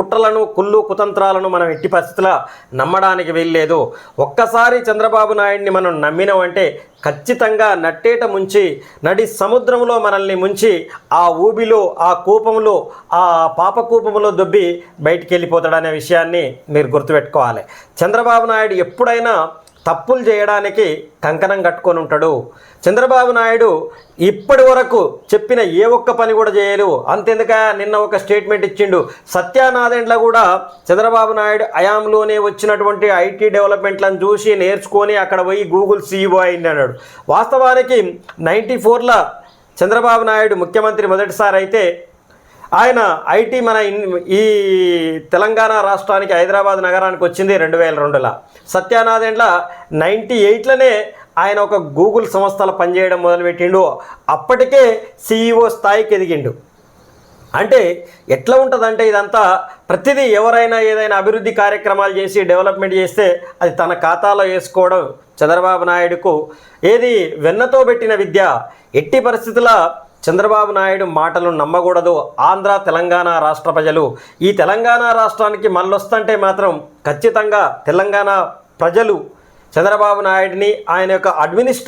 కుట్రలను కుళ్ళు కుతంత్రాలను మనం ఎట్టి పరిస్థితుల నమ్మడానికి వీల్లేదు. ఒక్కసారి చంద్రబాబు నాయుడిని మనం నమ్మినామంటే ఖచ్చితంగా నట్టేట ముంచి నడి సముద్రంలో మనల్ని ముంచి ఆ ఊబిలో ఆ కూపంలో ఆ పాపకూపంలో దొబ్బి బయటికి వెళ్ళిపోతాడనే విషయాన్ని మీరు గుర్తుపెట్టుకోవాలి. చంద్రబాబు నాయుడు ఎప్పుడైనా తప్పులు చేయడానికి కంకణం కట్టుకొని ఉంటాడు. చంద్రబాబు నాయుడు ఇప్పటి వరకు చెప్పిన ఏ ఒక్క పని కూడా చేయలేవు అంతెందుక నిన్న ఒక స్టేట్మెంట్ ఇచ్చిండు. సత్యానాదెండ్ల కూడా చంద్రబాబు నాయుడు అయాంలోనే వచ్చినటువంటి ఐటీ డెవలప్మెంట్లను చూసి నేర్చుకొని అక్కడ పోయి గూగుల్ సీఈఓ అయింది అన్నాడు. వాస్తవానికి నైంటీ ఫోర్లో చంద్రబాబు నాయుడు ముఖ్యమంత్రి మొదటిసారి అయితే ఆయన ఐటీ మన ఇన్- ఈ తెలంగాణ రాష్ట్రానికి హైదరాబాద్ నగరానికి వచ్చింది రెండు వేల రెండులో. సత్యానాథేండ్ల నైంటీ ఎయిట్లోనే ఆయన ఒక గూగుల్ సంస్థలో పనిచేయడం మొదలుపెట్టిండు. అప్పటికే సీఈఓ స్థాయికి ఎదిగిండు. అంటే ఎట్లా ఉంటుందంటే ఇదంతా ప్రతిదీ ఎవరైనా ఏదైనా అభివృద్ధి కార్యక్రమాలు చేసి డెవలప్మెంట్ చేస్తే అది తన ఖాతాలో వేసుకోవడం చంద్రబాబు నాయుడుకు. ఏది వెన్నతో పెట్టిన విద్య ఎట్టి పరిస్థితుల చంద్రబాబు నాయుడు మాటలు నమ్మకూడదు. ఆంధ్ర తెలంగాణ రాష్ట్ర ప్రజలు. ఈ తెలంగాణ రాష్ట్రానికి మళ్ళొస్తుంటే మాత్రం ఖచ్చితంగా తెలంగాణ ప్రజలు చంద్రబాబు నాయుడిని ఆయన యొక్క అడ్మినిస్ట్రే